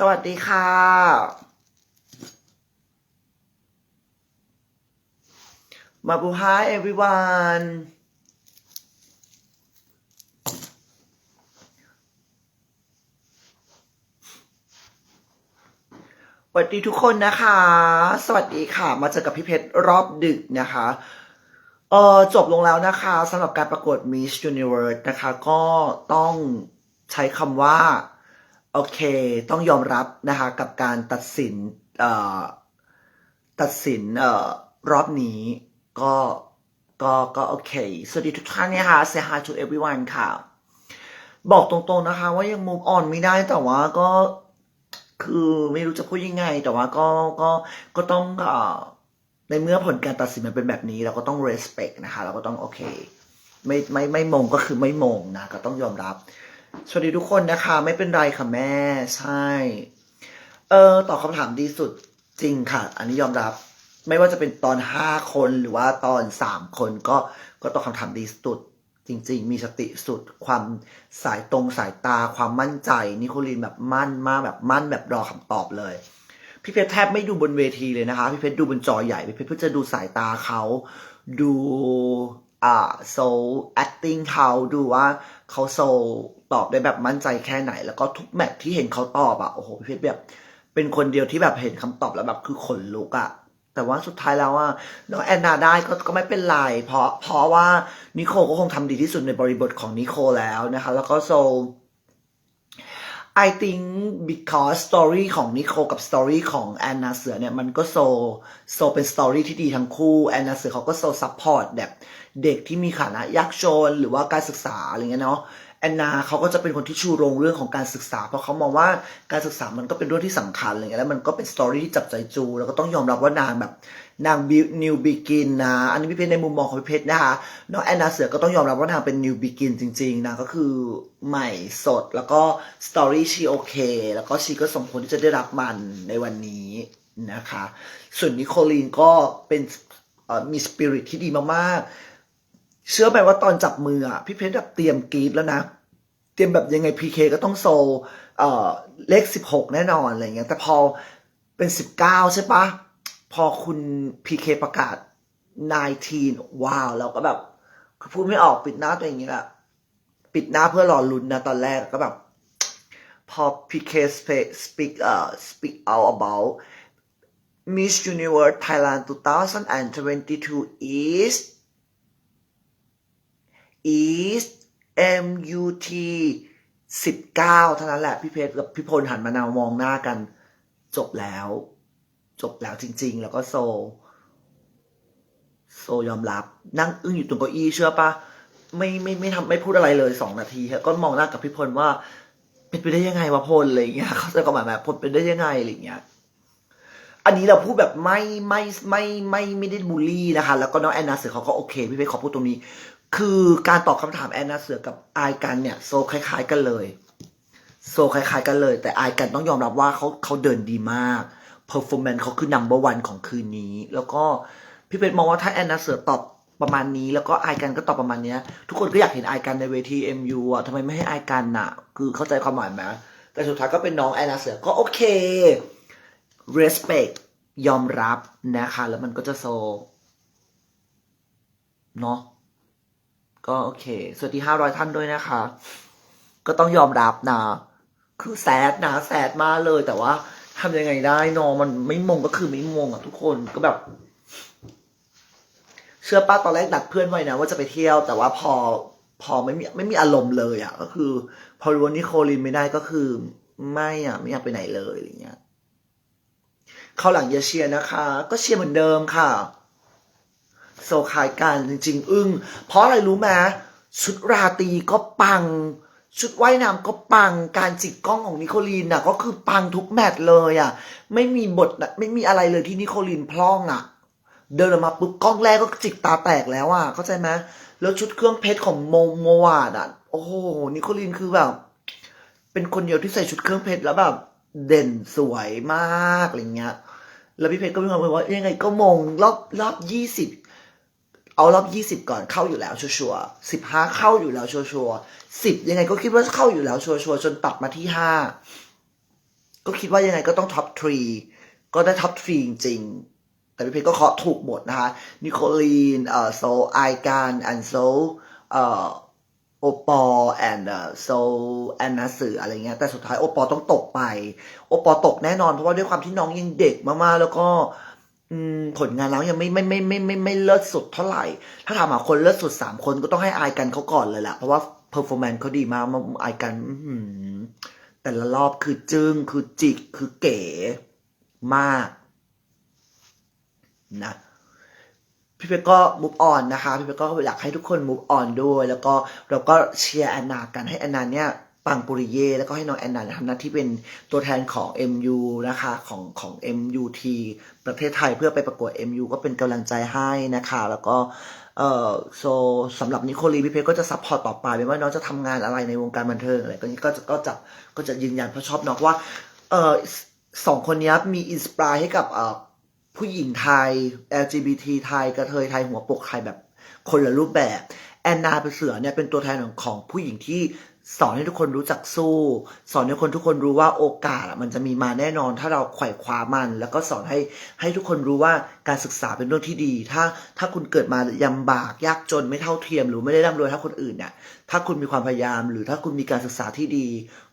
สวัสดีค่ะมาบูไฮ everyone สวัสดีทุกคนนะคะ สวัสดีค่ะ มาเจอกับพี่เพชรรอบดึกนะคะเออจบลงแล้วนะคะสำหรับการประกวด Miss Universe นะคะ ก็ต้องใช้คำว่า โอเค ต้องยอมรับนะคะกับการตัดสินตัดสินออรอบนี้ก็ก็ก็โอเค สวัสดีทุกท่านนะคะ say hi to everyone ค่ะ บอกตรงๆนะคะว่ายัง move on ไม่ได้แต่ว่าก็คือไม่รู้จะพูดยังไง แต่ว่าก็ก็ก็ต้องอในเมื่อผลการตัดสินมันเป็นแบบนี้ เราก็ต้อง respect นะคะ เราก็ต้องโอเค ไม่ไม่ไม่มงก็คือไม่มงนะ ก็ต้องยอมรับ สวัสดีทุกคนนะคะ ไม่เป็นไรค่ะแม่ ใช่ เออตอบคำถามดีสุดจริงค่ะ อันนี้ยอมรับ ไม่ว่าจะเป็นตอนห้าคนหรือว่าตอนสามคนก็ก็ตอบคำถามดีสุด จริง ๆ มีสติสุด ความสายตรงสายตาความมั่นใจนิโคลีนแบบมั่นมากแบบมั่นแบบรอคำตอบเลยพี่เพชรแทบไม่ดูบนเวทีเลยนะคะ พี่เพชรดูบนจอใหญ่ พี่เพชรเพื่อจะดูสายตาเขา ดู อ่าโซ acting เขาดูว่าเขาโซตอบได้แบบมั่นใจแค่ไหน แล้วก็ทุกแมทที่เห็นเขาตอบอะโอ้โหพี่เพชรแบบ เป็นคนเดียวที่แบบเห็นคำตอบแล้วแบบคือขนลุกอะแต่ว่าสุดท้ายแล้วอะน้องแอนนาได้ก็ก็ไม่เป็นไร เพราะเพราะว่านิโคลก็คงทำดีที่สุดในบริบทของนิโคลแล้วนะคะ แล้วก็โซ I think because story ของนิโคลกับ story ของแอนนาเสือเนี่ยมันก็โซโซเป็น story ที่ดีทั้งคู่แอนนาเสือเขาก็โซซัพพอร์ตแบบเด็กที่มีฐานะยากจนหรือว่าการศึกษาอะไรเงี้ยเนาะแอนนาเขาก็จะเป็นคนที่ชูโรงเรื่องของการศึกษา เพราะเขามองว่าการศึกษามันก็เป็นเรื่องที่สำคัญอะไรเงี้ยแล้วมันก็เป็นสตอรี่ที่จับใจจู แล้วก็ต้องยอมรับว่านางแบบ นางนิวบิกินนะอันนี้พี่เพชรในมุมมองของพี่เพชรนะคะน้องแอนนาเสือก็ต้องยอมรับว่านางเป็นนิวบิกินจริงๆนะก็คือใหม่สดแล้วก็สตอรี่ชีโอเค แล้วก็ชีก็สมควรที่จะได้รับมันในวันนี้นะคะ ส่วนนิโคลีนก็เป็นมีสปิริตที่ดีมากๆ เชื่อไหมว่าตอนจับมืออะพี่เพชรแบบเตรียมกรีดแล้วนะ เตรียมแบบยังไงพีเคก็ต้องโซเออเลขสิบหกแน่นอนอะไรเงี้ยแต่พอเป็นสิบเก้าใช่ปะ พอคุณพีเคประกาศ 19 ว้าวเราก็แบบพูดไม่ออกปิดหน้าตัวเองอย่างนี้แหละปิดหน้าเพื่อรอลุ้นนะตอนแรกก็แบบ พอ PK speak speak uh speak out about Miss Universe Thailand 2022 is is MUT สิบเก้าเท่านั้นแหละ พี่เพชรกับพี่พลหันมานาวมองหน้ากัน จบแล้ว จบแล้วจริง ๆ แล้วก็โซ โซยอมรับ นั่งอึ้งอยู่ตรงเก้าอี้เชื่อปะไม่ไม่ไม่ทำไม่พูดอะไรเลยสองนาทีก็มองหน้ากับพี่พลว่า เป็นไปได้ยังไงวะพลอะไรเงี้ยเขาจะก็หมายแบบพลเป็นได้ยังไงอะไรเงี้ยอันนี้เราพูดแบบไม่ไม่ไม่ไม่ไม่ได้บูลลี่นะคะ แล้วก็น้องแอนนาเสือเขาก็โอเค พี่เพชรขอพูดตรงนี้ คือการตอบคำถามแอนนาเสือกับอายกันเนี่ย โซคล้าย ๆ กันเลย โซคล้าย ๆ กันเลย แต่อายกันต้องยอมรับว่าเขาเขาเดินดีมาก เพอร์ฟอร์แมนซ์เขาคือ number one ของคืนนี้ แล้วก็พี่เพชรมองว่าถ้าแอนนาเสือตอบประมาณนี้ แล้วก็ไอกันก็ตอบประมาณเนี้ย ทุกคนก็อยากเห็นไอกันในเวที MU อะทำไมไม่ให้ไอายกันน่ะ คือเข้าใจความหมายไหมแต่สุดท้ายก็เป็นน้องแอนนาเสือก็โอเค respect ยอมรับนะคะ แล้วมันก็จะโซเนาะก็โอเค สวัสดีห้าร้อยท่านด้วยนะคะ ก็ต้องยอมรับนะ คือแซดนะแซดมากเลยแต่ว่า ทำยังไงได้นอะมันไม่มงก็คือไม่มงอะทุกคนก็แบบ เชื่อป้าตอนแรกดัดเพื่อนไว้นะ ว่าจะไปเที่ยว แต่ว่าพอพอไม่มีไม่มีอารมณ์เลยอะ ก็คือ พอรู้ว่านิโคลินไม่ได้ก็คือ ไม่อะ ไม่อยากไปไหนเลยอะไรเงี้ยเข้าหลังอย่าเชียนะคะ ก็เชียร์เหมือนเดิมค่ะโซคายกันจริง ๆ อึ้งเพราะอะไรรู้ไหมชุดราตรีก็ปัง ชุดว่ายน้ำก็ปังการจิกกล้องของนิโคลีนน่ะ ก็คือปังทุกแมตช์เลยอะ ไม่มีบทไม่มีอะไรเลยที่นิโคลีนพร่องอะ เดินออกมาปุ๊บกล้องแรกก็จิกตาแตกแล้วอะ เข้าใจไหมแล้วชุดเครื่องเพชรของโมโมวาดอะ โอ้โหนิโคลีนคือแบบ เป็นคนเดียวที่ใส่ชุดเครื่องเพชรแล้วแบบเด่นสวยมากอะไรเงี้ย แล้วพี่เพชรก็มีความรู้สึกว่ายังไงก็มงรอบรอบยี่สิบ เอารอบยี่สิบก่อนเข้าอยู่แล้วชัวร์สิบห้าเข้าอยู่แล้วชัวร์สิบยังไงก็คิดว่าเข้าอยู่แล้วชัวร์ๆจนตัดมาที่ห้าก็คิดว่ายังไงก็ต้องท็อปทรีก็ได้ท็อปทรีจริงแต่พี่เพชรก็เคาะถูกหมดนะคะนิโคลีนเอ่อโซไอการแอนโซเอ่อโอปอแอนเอ่อโซแอนนาสืออะไรเงี้ยแต่สุดท้ายโอปอต้องตกไป โอปอตกแน่นอนเพราะว่าด้วยความที่น้องยังเด็กมากๆ แล้วก็ ผลงานน้องยังไม่ไม่ไม่ไม่ไม่ไม่เลิศสุดเท่าไหร่ ถ้าถามหาคนเลิศสุดสามคนก็ต้องให้อายกันเขาก่อนเลยแหละเพราะว่าเพอร์ฟอร์แมนซ์เขาดีมากมาอายกันแต่ละรอบคือจึง้งคือจิกคือเก๋มากนะพี่เพชรก็มุกออนนะคะ พี่เพชรก็อยากให้ทุกคนมุกออนด้วย แล้วก็เราก็เชียร์แอนนากันให้แอนนาเนี่ย ปังปุริเย่แล้วก็ให้น้องแอนนาทำหน้าที่เป็นตัวแทนของ MU นะคะของของ MUT ประเทศไทยเพื่อไปประกวด MU ก็เป็นกำลังใจให้นะคะ แล้วก็เอ่อโซสำหรับนิโคลีพี่เพชรก็จะซัพพอร์ตต่อไปไม่ว่าน้องจะทำงานอะไรในวงการบันเทิงอะไรก็ก็จะก็จะก็จะยืนยันเพราะชอบน้องว่าเออสองคนนี้มีอินสปายให้กับเอ่อผู้หญิงไทย LGBT ไทยกระเทยไทยหัวปกไทยแบบคนละรูปแบบแอนนาเป็นเสือเนี่ยเป็นตัวแทนของของผู้หญิงที่ สอนให้ทุกคนรู้จักสู้ สอนให้คนทุกคนรู้ว่าโอกาสมันจะมีมาแน่นอน ถ้าเราไขว่คว้ามัน แล้วก็สอนให้ให้ทุกคนรู้ว่าการศึกษาเป็นเรื่องที่ดี ถ้าถ้าคุณเกิดมายำบากยากจนไม่เท่าเทียม หรือไม่ได้ร่ำรวยเท่าคนอื่นเนี่ยถ้าคุณมีความพยายาม หรือถ้าคุณมีการศึกษาที่ดี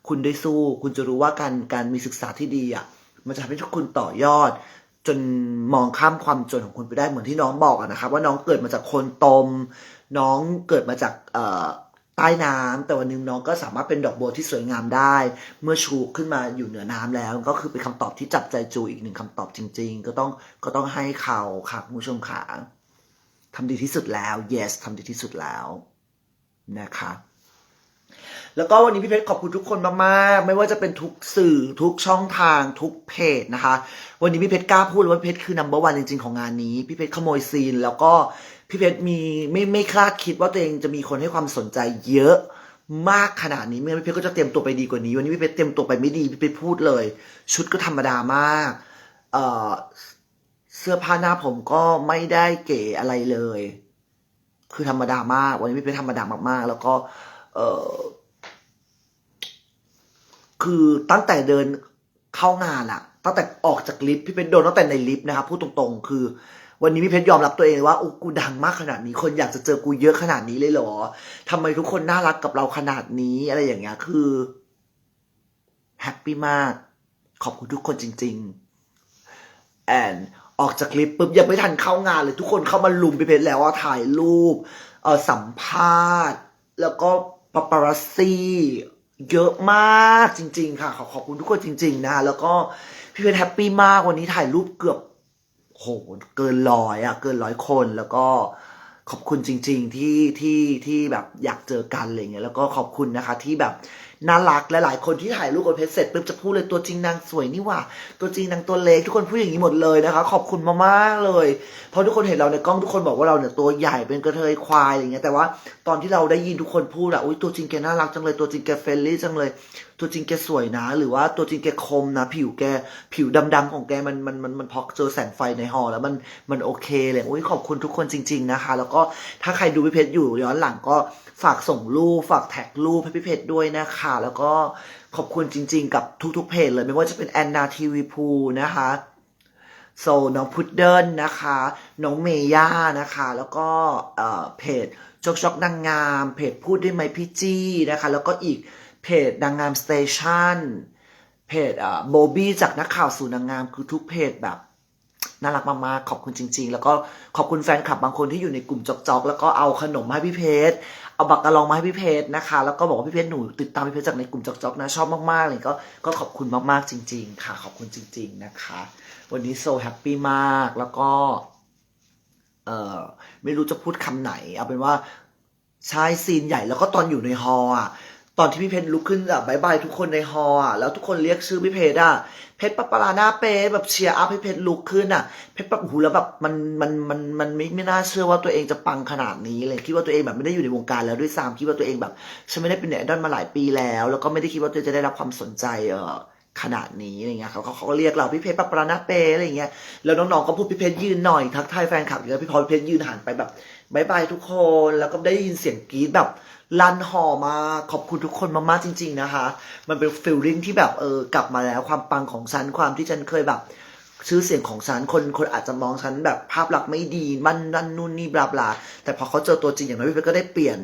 คุณได้สู้ คุณจะรู้ว่าการการมีศึกษาที่ดีอะมันจะทำให้ทุกคุณต่อยอด จนมองข้ามความจนของคุณไปได้เหมือนที่น้องบอกอะนะครับ ว่าน้องเกิดมาจากคนตม น้องเกิดมาจากเอ่อ ใต้น้ำแต่วันหนึงน้องก็สามารถเป็นดอกบัวที่สวยงามได้ เมื่อชูขึ้นมาอยู่เหนือน้ำแล้ว ก็คือเป็นคำตอบที่จับใจจูอีกหนึ่งคำตอบจริง ๆ ก็ต้องก็ต้องให้เขาค่ะคุณผู้ชมขาทำดีที่สุดแล้ว yes ทำดีที่สุดแล้วนะคะ แล้วก็วันนี้พี่เพชรขอบคุณทุกคนมากๆ ไม่ว่าจะเป็นทุกสื่อทุกช่องทางทุกเพจนะคะ วันนี้พี่เพชรกล้าพูดเลยว่าพี่เพชรคือ number one จริงๆของงานนี้ พี่เพชรขโมยซีน แล้วก็พี่เพชรมีไม่ไม่คาดคิดว่าตัวเองจะมีคนให้ความสนใจเยอะมากขนาดนี้ไม่งั้นพี่เพชรก็จะเตรียมตัวไปดีกว่านี้ วันนี้พี่เพชรเตรียมตัวไปไม่ดีพี่เพชรพูดเลย ชุดก็ธรรมดามากเอ่อเสื้อผ้าหน้าผมก็ไม่ได้เก๋อะไรเลย คือธรรมดามาก วันนี้พี่เพชรธรรมดามากๆ แล้วก็ เออคือตั้งแต่เดินเข้างานอะตั้งแต่ออกจากลิฟต์พี่เพชรโดนตั้งแต่ในลิฟต์นะครับพูดตรงๆ คือ วันนี้พี่เพชรยอมรับตัวเองว่าโอ้กูดังมากขนาดนี้ คนอยากจะเจอกูเยอะขนาดนี้เลยเหรอทำไมทุกคนน่ารักกับเราขนาดนี้อะไรอย่างเงี้ยคือแฮปปี้มาก ขอบคุณทุกคนจริงๆแอนออกจากลิฟต์ปุ๊บยังไม่ทันเข้างานเลย ทุกคนเข้ามาลุมพี่เพชรแล้วว่าถ่ายรูปเออสัมภาษณ์ แล้วก็ ปาปารัสซีเยอะมากจริง ๆ ค่ะ ขอขอบคุณทุกคนจริง ๆ นะแล้วก็พี่เพชรแฮปปี้มากวันนี้ถ่ายรูปเกือบโหเกินร้อยอะเกินร้อยคนแล้วก็ขอบคุณจริง ๆ ที่ที่ที่แบบอยากเจอกันอะไรเงี้ยแล้วก็ขอบคุณนะคะที่แบบ น่ารักและหลายคนที่ถ่ายรูปกับเพชรเสร็จปุ๊บจะพูดเลยตัวจริงนางสวยนี่หว่า ตัวจริงนางตัวเล็กทุกคนพูดอย่างนี้หมดเลยนะคะ ขอบคุณมากๆเลย เพราะทุกคนเห็นเราในกล้องทุกคนบอกว่าเราเนี่ยตัวใหญ่เป็นกระเทยควายอะไรเงี้ยแต่ว่าตอนที่เราได้ยินทุกคนพูดอะอุ้ยตัวจริงแกน่ารักจังเลยตัวจริงแกเฟรนลี่จังเลยตัวจริงแกสวยนะ หรือว่าตัวจริงแกคมนะ ผิวแกผิวดำๆของแกมันมันมันมันพอเจอแสงไฟในหอแล้วมันมันโอเคเลยอุ้ยขอบคุณทุกคนจริง ๆนะคะ แล้วก็ถ้าใครดูพี่เพชรอยู่ย้อนหลังก็ฝากส่งรูปฝากแท็กรูปให้พี่เพชรด้วยนะคะ แล้วก็ขอบคุณจริง ๆ กับทุกๆเพจเลยไม่ว่าจะเป็นแอนนาทีวีพูนะคะโซน้องพุดเดิลนะคะ น้องเมย่านะคะ แล้วก็เอ่อเพจจกจกนางงาม เพจพูดได้ไหมพี่จี้นะคะ แล้วก็อีก เพจนางงามสเตชันเพจเอ่อโบบี้จากนักข่าวสู่นางงามคือทุกเพจแบบน่ารักมากๆ ขอบคุณจริง ๆ แล้วก็ขอบคุณแฟนคลับบางคนที่อยู่ในกลุ่มจอกจอกแล้วก็เอาขนมมาให้พี่เพชร เอาบักกะลองมาให้พี่เพชรนะคะ แล้วก็บอกว่าพี่เพชรหนูติดตามพี่เพชรจากในกลุ่มจอกจอกนะชอบมากๆเลยก็ก็ขอบคุณมากๆจริง ๆ ค่ะ ขอบคุณจริง ๆ นะคะ วันนี้โซแฮปปี้มากแล้วก็เออไม่รู้จะพูดคำไหน เอาเป็นว่าใช่ซีนใหญ่แล้วก็ตอนอยู่ในฮอลล์อะ ตอนที่พี่เพชรลุกขึ้นอะบายบายทุกคนในฮอล์อะแล้วทุกคนเรียกชื่อพี่เพชรอะเพชรปะปะลาหน้าเป๊แบบเชียร์อัพให้เพชรลุกขึ้นอะ เพชรแบบโอ้โหูแล้วแบบมันมันมันมันไม่ไม่น่าเชื่อว่าตัวเองจะปังขนาดนี้เลยคิดว่าตัวเองแบบไม่ได้อยู่ในวงการแล้วด้วยซ้ำคิดว่าตัวเองแบบฉันไม่ได้เป็นเน็ตไอดอลมาหลายปีแล้ว แล้วก็ไม่ได้คิดว่าตัวจะได้รับความสนใจเออขนาดนี้อะไรเงี้ยเขาเขาก็เรียกเราพี่เพชรปะปะลานาเปอะไรเงี้ยแล้วน้องๆก็พูดพี่เพชรยืนหน่อยทักทายแฟนคลับอยู่แล้วพี่พอพี่เพชรยืนหันไปแบบบายบายทุกคนแล้วก็ได้ยินเสียงกรี๊ดแบบ ลันหอมาขอบคุณทุกคนมากๆจริง ๆ นะคะ มันเป็นฟิลลิ่งที่แบบเออกลับมาแล้วความปังของฉันความที่ฉันเคยแบบ ชื่อเสียงของฉันคนคนอาจจะมองฉันแบบภาพลักษณ์ไม่ดีมันนั่นนู่นนี่บลาบลาแต่พอเขาเจอตัวจริงอย่างน้อยพี่เพชรก็ได้เปลี่ยน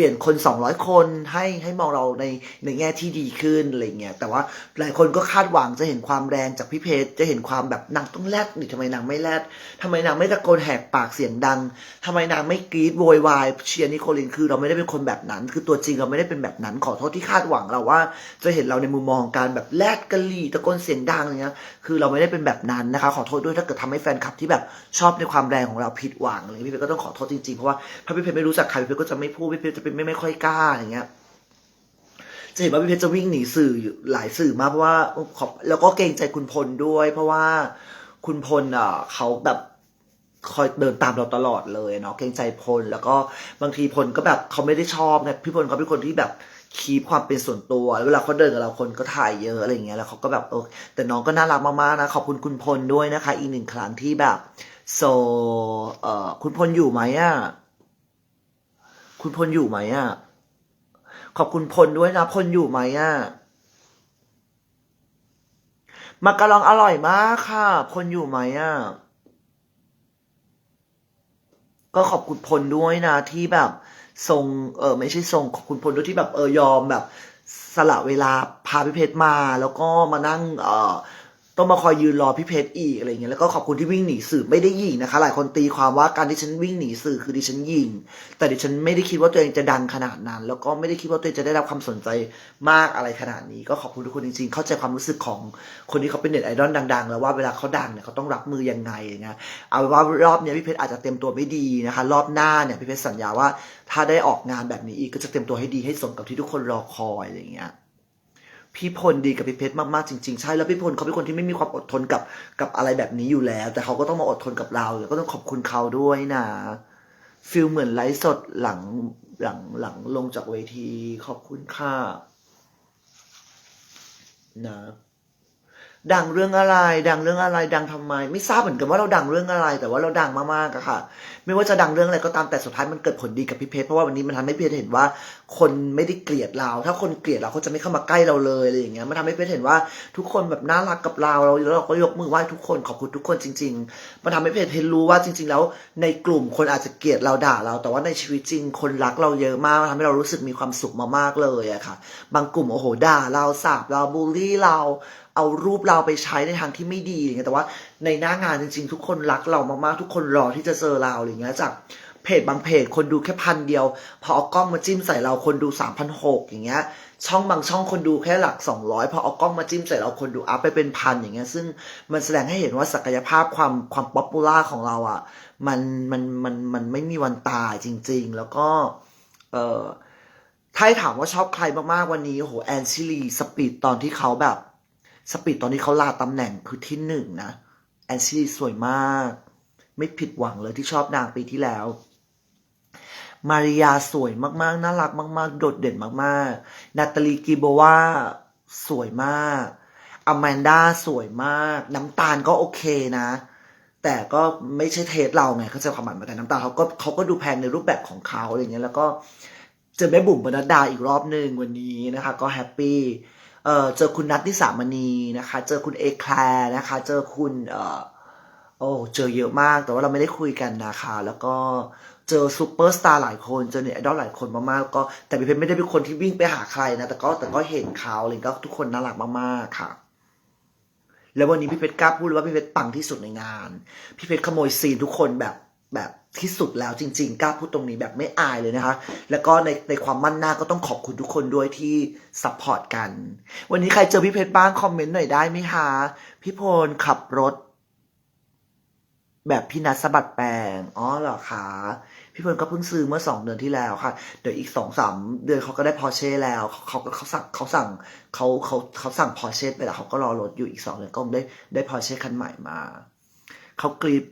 ปลี่ยนคน 200 คนให้ให้มองเราในในแง่ที่ดีขึ้นอะไรเงี้ยแต่ว่าหลายคนก็คาดหวังจะเห็นความแรงจากพี่เพชรจะเห็นความแบบนางต้องแรดนี่ทำไมนางไม่แรดทำไมนางไม่ตะโกนแหกปากเสียงดังทำไมนางไม่กรีดโวยวายเชียร์นิโคลินคือเราไม่ได้เป็นคนแบบนั้น คือตัวจริงเราไม่ได้เป็นแบบนั้นขอโทษที่คาดหวังเราว่า จะเห็นเราในมุมมองของการแบบแลดกะลีตะโกนเสียงดังอะไรเงี้ยคือเราไม่ได้เป็นแบบนั้นนะคะ ขอโทษด้วยถ้าเกิดทำให้แฟนคลับที่แบบชอบในความแรงของเราผิดหวังอะไรพี่เพชรก็ต้องขอโทษจริงๆเพราะว่าถ้าพี่เพชรไม่รู้จักใครพี่เพชรก็จะไม่พูดพี่เพชรจะเป็นไม่ไม่ค่อยกล้าอะไรเงี้ย จะเห็นว่าพี่เพชรจะวิ่งหนีสื่ออยู่หลายสื่อมากเพราะว่าขอบแล้วก็เกรงใจคุณพลด้วย เพราะว่าคุณพลอะเขาแบบคอยเดินตามเราตลอดเลยเนาะเกรงใจพล แล้วก็บางทีพลก็แบบเขาไม่ได้ชอบไงพี่พลเขาเป็นคนที่แบบคีปความเป็นส่วนตัว เวลาเขาเดินกับเราคนก็ถ่ายเยอะอะไรเงี้ยแล้วเขาก็แบบเออแต่น้องก็น่ารักมากๆนะขอบคุณคุณพลด้วยนะคะ อีกหนึ่งครั้งที่แบบโซเอ่อคุณพลอยู่ไหมอะ คุณพลอยู่ไหมอะ ขอบคุณพลด้วยนะพลอยู่ไหมอะมักกะลองอร่อยมากค่ะ พลอยู่ไหมอะ ก็ขอบคุณพลด้วยนะ ที่แบบทรงเออไม่ใช่ทรงขอบคุณพลด้วยที่แบบเออยอมแบบ สละเวลาพาพี่เพชรมา แล้วก็มานั่ง เออ ต้องมาคอยยืนรอพี่เพชรอีกอะไรเงี้ยแล้วก็ขอบคุณที่วิ่งหนีสื่อไม่ได้ยิงนะคะ หลายคนตีความว่าการที่ฉันวิ่งหนีสื่อคือดิฉันยิง แต่ดิฉันไม่ได้คิดว่าตัวเองจะดังขนาดนั้น แล้วก็ไม่ได้คิดว่าตัวเองจะได้รับความสนใจมากอะไรขนาดนี้ ก็ขอบคุณทุกคนจริงๆ เข้าใจความรู้สึกของคนที่เขาเป็นเน็ตไอดอลดัง ๆ แล้วว่าเวลาเขาดังเนี่ยเขาต้องรับมือยังไงอย่างเงี้ยเอาเป็นว่ารอบเนี้ยพี่เพชรอาจจะเต็มตัวไม่ดีนะคะ รอบหน้าเนี่ยพี่เพชรสัญญาว่าถ้าได้ออกงานแบบนี้อีกก็จะเต็มตัวให้ดีให้สมกับที่ทุกคนรอคอยอะไรอย่างเงี้ย พี่พลดีกับพี่เพชรมากๆจริงๆใช่แล้วพี่พลเขาเป็นคนที่ไม่มีความอดทนกับกับอะไรแบบนี้อยู่แล้ว แต่เขาก็ต้องมาอดทนกับเราก็ต้องขอบคุณเขาด้วยนะฟิลเหมือนไลฟ์สดหลังหลังหลังลงจากเวที ขอบคุณค่ะนะ ดังเรื่องอะไร ดังเรื่องอะไร ดังทำไม ไม่ทราบเหมือนกันว่าเราดังเรื่องอะไร แต่ว่าเราดังมากๆอะค่ะ ไม่ว่าจะดังเรื่องอะไรก็ตามแต่สุดท้ายมันเกิดผลดีกับพี่เพชรเพราะว่าวันนี้มันทำให้พี่เพชรเห็นว่า คนไม่ได้เกลียดเรา ถ้าคนเกลียดเราเขาจะไม่เข้ามาใกล้เราเลยอะไรอย่างเงี้ยมันทำให้เพชรเห็นว่าทุกคนแบบน่ารักกับเราเราแล้วเราก็ยกมือไหว้ทุกคนขอบคุณทุกคนจริง ๆ มันทำให้เพชรเห็นรู้ว่าจริง ๆ แล้ว ในกลุ่มคนอาจจะเกลียดเราด่าเรา แต่ว่าในชีวิตจริง คนรักเราเยอะมากมันทำให้เรารู้สึกมีความสุขมากๆเลยอะค่ะ บางกลุ่มโอ้โหด่าเราสาบเราบูลลี่เราเอารูปเราไปใช้ในทางที่ไม่ดีอย่างเงี้ยแต่ว่าในหน้างานจริง ๆ ทุกคนรักเรามากๆ ทุกคนรอที่จะเจอเราอะไรอย่างเงี้ยจากเพจบางเพจคนดูแค่พันเดียว พอเอากล้องมาจิ้มใส่เราคนดูสามพันหกอย่างเงี้ย ช่องบางช่องคนดูแค่หลักสองร้อยพอเอากล้องมาจิ้มใส่เราคนดูอัพไปเป็นพันอย่างเงี้ย ซึ่งมันแสดงให้เห็นว่าศักยภาพความความป๊อปปูล่าของเราอะ มันมันมันมันไม่มีวันตายจริง ๆ แล้วก็ เออถ้าถามว่าชอบใครมากๆวันนี้โอ้โหแอนชิลีสปีดตอนที่เขาแบบ สปีดตอนที่เขาลาตำแหน่งคือที่หนึ่งนะ แอนชิลีสวยมาก ไม่ผิดหวังเลยที่ชอบนางปีที่แล้ว มาริยาสวยมากๆ น่ารักมาก ๆ โดดเด่นมากๆ นาตาลีกิโบวาสวยมากอแมนด้าสวยมาก น้ำตาลก็โอเคนะ แต่ก็ไม่ใช่เทสเราไงเขาใจะความหมายมือนกันน้ำตาลเขาก็เขาก็ดูแพงในรูปแบบของเขาอะไรเงี้ยแล้วก็เจอแม่บุ๋มบรรดาอีกรอบหนึ่งวันนี้นะคะ ก็แฮปปี้ อเจอคุณนัทนิสามณีนะคะ เจอคุณเอแคลร์นะคะ เจอคุณเออโอ้เจอเยอะมาก แต่ว่าเราไม่ได้คุยกันนะคะ แล้วก็เจอซูเปอร์สตาร์หลายคน เจอเน็ตไอดอลหลายคนมากๆ ก็แต่พี่เพชรไม่ได้เป็นคนที่วิ่งไปหาใครนะ แต่ก็แต่ก็เห็นเขาอะไรก็ทุกคนน่ารักมากๆค่ะ แล้ววันนี้พี่เพชรกล้าพูดเลยว่าพี่เพชรปังที่สุดในงาน พี่เพชรขโมยซีนทุกคนแบบแบบ ที่สุดแล้วจริง ๆ กล้าพูดตรงนี้แบบไม่อายเลยนะคะ แล้วก็ในในความมั่นหน้าก็ต้องขอบคุณทุกคนด้วยที่ซัพพอร์ตกัน วันนี้ใครเจอพี่เพชรบ้างคอมเมนต์หน่อยได้ไหมคะพี่พลขับรถ แบบพี่นัทสะบัดแปลงอ๋อเหรอคะพี่พลก็เพิ่งซื้อเมื่อสองเดือนที่แล้วค่ะ เดี๋ยวอีกสองสามเดือนเขาก็ได้พอเช่แล้วเขาเขาเขาสั่งเขาสั่งเขาเขาเขาสั่งพอเช่ไปแล้วเขาก็รอรถอยู่อีกสองเดือนก็ได้ได้พอเช่คันใหม่มาเขากรีด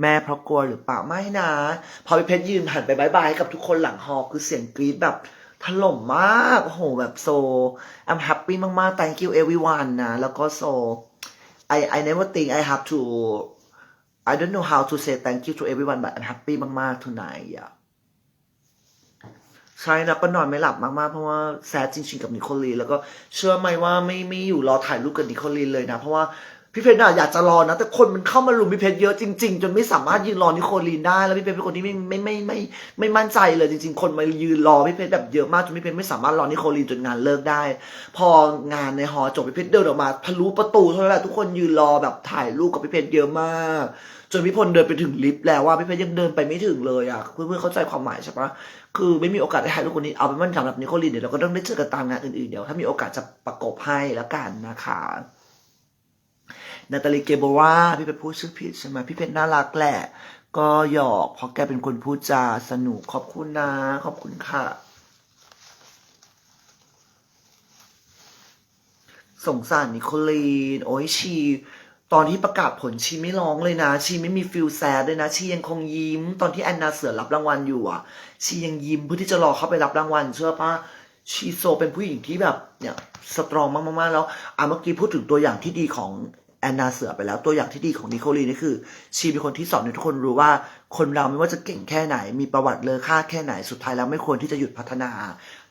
แม่เพราะกลัวหรือเปล่าไม่นะ พอพี่เพชรยืนหันไปบายบายให้กับทุกคนหลังฮอคือเสียงกรี๊ดแบบถล่มมากโอ้โหแบบโซ I'm happy มากๆ thank you everyone นะ แล้วก็โซ I I never think I have to I don't know how to say thank you to everyone but I'm happy มากๆ tonight yeah ใช่แล้วก็นอนไม่หลับมากๆ เพราะว่าแซดจริงๆกับนิโคลี แล้วก็เชื่อไหมว่าไม่ไม่อยู่รอถ่ายรูปกับนิโคลีเลยนะ เพราะว่า พี่เพชรน่ะอยากจะรอนะ แต่คนมันเข้ามาลุมพี่เพชรเยอะจริง ๆ จนไม่สามารถยืนรอนิโคลีนได้ แล้วพี่เพชรเป็นคนที่ไม่ไม่ไม่ไม่ไม่มั่นใจเลยจริง ๆ คนมายืนรอพี่เพชรแบบเยอะมากจนพี่เพชรไม่สามารถรอนิโคลีนจนงานเลิกได้ พองานในฮอจบพี่เพชรเดินออกมาทะลุประตูเท่านั้นแหละทุกคนยืนรอแบบถ่ายรูปกับพี่เพชรเยอะมากจนพี่พลเดินไปถึงลิฟต์แล้วว่าพี่เพชรยังเดินไปไม่ถึงเลยอะเพื่อนๆเข้าใจความหมายใช่ปะคือไม่มีโอกาสได้ถ่ายรูปคนนี้เอาเป็นว่าสำหรับนิโคลีนเดี๋ยวเราก็ต้องได้เจอกันตามงานอื่นๆเดี๋ยวถ้ามีโอกาสจะประกบให้แล้วกันนะคะ นาตาลีเกโบวาพี่เพชรพูดชื่อผิดใช่ไหมพี่เพชรน่ารักแหละ ก็หยอกเพราะแกเป็นคนพูดจาสนุกขอบคุณนะ ขอบคุณค่ะ สงสารนิโคลีน โอ้ยชีตอนที่ประกาศผลชีไม่ร้องเลยนะ ชีไม่มีฟิลแซดเลยนะ ชียังคงยิ้ม ตอนที่แอนนาเสือรับรางวัลอยู่อะ ชียังยิ้มเพื่อที่จะรอเข้าไปรับรางวัลเชื่อปะชีโซเป็นผู้หญิงที่แบบเนี่ยสตรองมากๆแล้วอะเมื่อกี้พูดถึงตัวอย่างที่ดีของ แอนนาเสือไปแล้วตัวอย่างที่ดีของนิโคลีนี่คือ ชีเป็นคนที่สอนให้ทุกคนรู้ว่า คนเราไม่ว่าจะเก่งแค่ไหน มีประวัติเลอค่าแค่ไหนสุดท้ายแล้วไม่ควรที่จะหยุดพัฒนา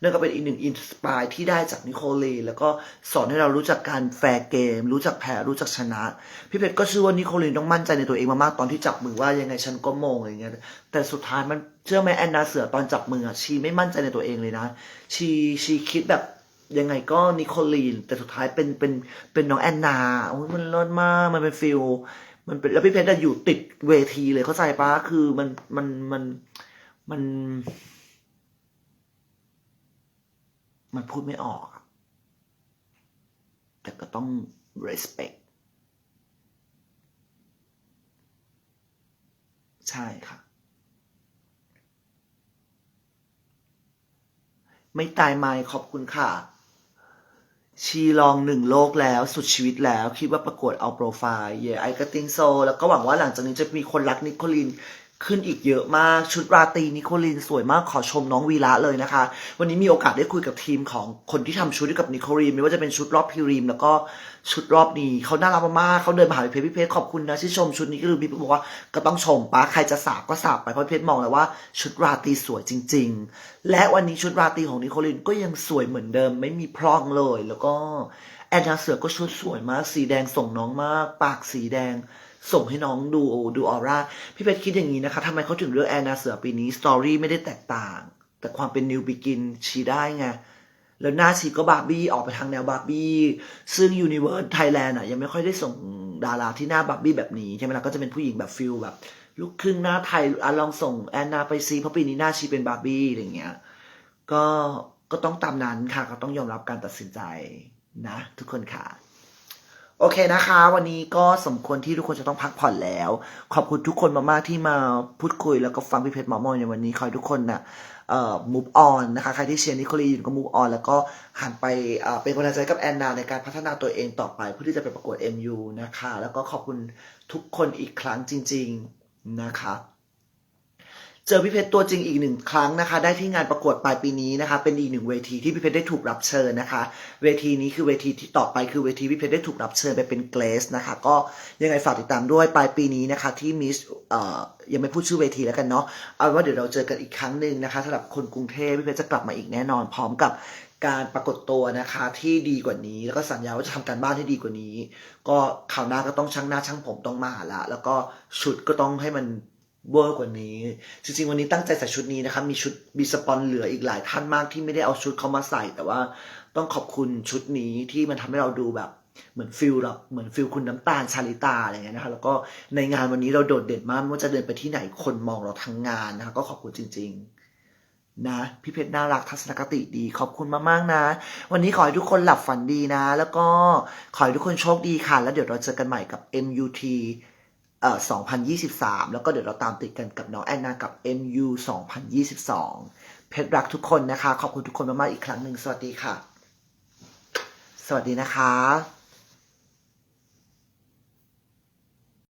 นั่นก็เป็นอีกหนึ่งอินสปายที่ได้จากนิโคลีแล้วก็สอนให้เรารู้จักการแฟร์เกม รู้จักแพ้รู้จักชนะ พี่เพชรก็เชื่อว่านิโคลีนต้องมั่นใจในตัวเองมากๆตอนที่จับมือว่ายังไงฉันก็มงอะไรเงี้ยแต่สุดท้ายมันเชื่อไหมแอนนาเสือตอนจับมืออะชีไม่มั่นใจในตัวเองเลยนะ ชีชีคิดแบบ ยังไงก็นิโคลีน แต่สุดท้ายเป็นเป็นเป็นน้องแอนนาโอ้ยมันเลิศมากมันเป็นฟิลมันเป็นแล้วพี่เพชรอะอยู่ติดเวทีเลยเข้าใจปะคือมันมันมันมัน มันพูดไม่ออก แต่ก็ต้อง respect ใช่ค่ะ ไม่ตายไม่ขอบคุณค่ะ ชีลองหนึ่งโลกแล้วสุดชีวิตแล้ว คิดว่าประกวดเอาโปรไฟล์เย่ไอก็ติงโซ แล้วก็หวังว่าหลังจากนี้จะมีคนรักนิโคลิน ขึ้นอีกเยอะมากชุดราตรีนิโคลินสวยมากขอชมน้องวีระเลยนะคะ วันนี้มีโอกาสได้คุยกับทีมของคนที่ทำชุดกับนิโคลินไม่ว่าจะเป็นชุดรอบพิรีมแล้วก็ชุดรอบนี้เขาน่ารักมากๆเขาเดินมาหาพี่เพชรพี่เพชรขอบคุณนะที่ชมชุดนี้ก็คือพี่บอกว่าก็ต้องชมป้าใครจะสาบก็สาบไปเพราะเพชรมองเลยว่าชุดราตรีสวยจริง ๆ และวันนี้ชุดราตรีของนิโคลินก็ยังสวยเหมือนเดิม ไม่มีพร่องเลย แล้วก็แอนนาเสือก็ชุดสวยมากสีแดงส่งน้องมาก ปากสีแดง ส่งให้น้องดูดูออร่าพี่เพชรคิดอย่างนี้นะคะทำไมเขาถึงเลือกแอนนาเสือปีนี้สตอรี่ไม่ได้แตกต่าง แต่ความเป็นนิวบิกินชีได้ไงแล้วหน้าชีก็บาร์บี้ออกไปทางแนวบาร์บี้ซึ่งยูนิเวิร์สไทยแลนด์อะยังไม่ค่อยได้ส่งดาราที่หน้าบาร์บี้แบบนี้ใช่ไหมล่ะก็จะเป็นผู้หญิงแบบฟิลแบบลูกครึ่งหน้าไทยอะลองส่งแอนนาไปซีเพราะปีนี้หน้าชีเป็นบาร์บี้อะไรเงี้ยก็ก็ต้องตามนั้นค่ะก็ต้องยอมรับการตัดสินใจนะ ทุกคนค่ะ โอเคนะคะ วันนี้ก็สมควรที่ทุกคนจะต้องพักผ่อนแล้ว ขอบคุณทุกคนมากๆที่มาพูดคุยแล้วก็ฟังพี่เพชรหมอมอยในวันนี้ขอให้ทุกคนนะ่ะเอ่อ move on นะคะ ใครที่เชียร์นิโคลีอยู่ก็ move on แล้วก็หันไปเอ่อเป็นกำลังใจกับแอนนาในการพัฒนาตัวเองต่อไปเพื่อที่จะไปประกวด MU นะคะ แล้วก็ขอบคุณทุกคนอีกครั้งจริง ๆ นะคะ เจอพี่เพชรตัวจริงอีกหนึ่งครั้งนะคะ ได้ที่งานประกวดปลายปีนี้นะคะ เป็นอีกหนึ่งเวทีที่พี่เพชรได้ถูกรับเชิญนะคะ เวทีนี้คือเวทีที่ต่อไปคือเวทีพี่เพชรได้ถูกรับเชิญไปเป็นเกรสนะคะ ก็ยังไงฝากติดตามด้วยปลายปีนี้นะคะ ที่มิสเอ่อยังไม่พูดชื่อเวทีแล้วกันเนาะเอาว่าเดี๋ยวเราเจอกันอีกครั้งหนึ่งนะคะสำหรับคนกรุงเทพพี่เพชรจะกลับมาอีกแน่นอน พร้อมกับการปรากฏตัวนะคะที่ดีกว่านี้ แล้วก็สัญญาว่าจะทำการบ้านที่ดีกว่านี้ ก็ข่าวหน้าก็ต้องช่างหน้าช่างผมต้องมาละแล้วก็ชุดก็ต้องให้มัน เวอร์กว่านี้ จริงๆ วันนี้ตั้งใจใส่ชุดนี้นะครับ มีชุดมีสปอนเหลืออีกหลายท่านมากที่ไม่ได้เอาชุดเขามาใส่ แต่ว่าต้องขอบคุณชุดนี้ที่มันทำให้เราดูแบบเหมือนฟิลแบบเหมือนฟิลคุณน้ำตาลชาลิตาอะไรเงี้ยนะคะแล้วก็ในงานวันนี้เราโดดเด่นมากไม่ว่าจะเดินไปที่ไหนคนมองเราทั้งงานนะคะก็ขอบคุณจริง ๆ นะ พี่เพชรน่ารักทัศนคติดีขอบคุณมากๆนะ วันนี้ขอให้ทุกคนหลับฝันดีนะ แล้วก็ขอให้ทุกคนโชคดีค่ะ แล้วเดี๋ยวเราเจอกันใหม่กับ MUT เอ่อ2023 แล้วก็เดี๋ยวเราตามติดกันกับน้องแอนนากับ MU 2022 เพชรรักทุกคนนะคะ ขอบคุณทุกคนมากๆอีกครั้งหนึ่งสวัสดีค่ะ สวัสดีนะคะ